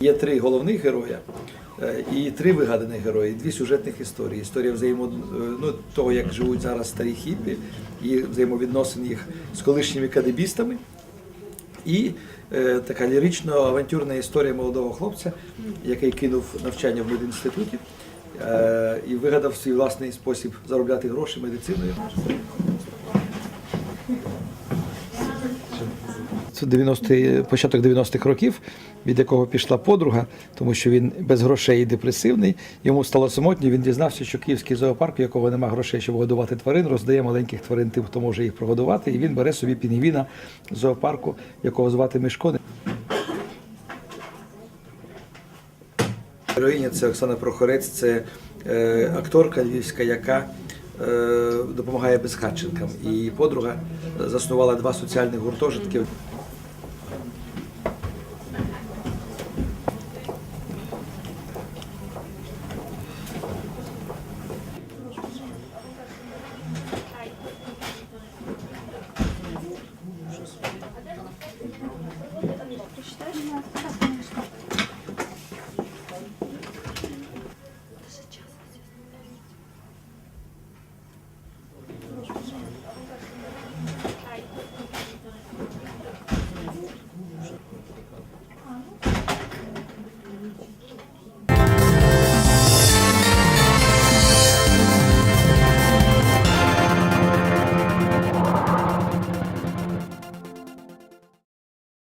є три головних героя е, і три вигаданих герої, дві сюжетних історії. Історія взаємо е, ну, того, як живуть зараз старі хіпі, і взаємовідносин їх з колишніми кадебістами. І е, така лірично-авантюрна історія молодого хлопця, який кинув навчання в медінституті е, і вигадав свій власний спосіб заробляти гроші медициною. Це 90 початок 90-х років, від якого пішла подруга, тому що він без грошей і депресивний. Йому стало самотньо. Він дізнався, що київський зоопарк, у якого немає грошей, щоб годувати тварин, роздає маленьких тварин тим, хто може їх прогодувати. І він бере собі пінгвіна зоопарку, якого звати Мишко. Героїня це Оксана Прохорець, це е, акторка львівська, яка е, допомагає безхатченкам. І подруга заснувала два соціальних гуртожитки. まします。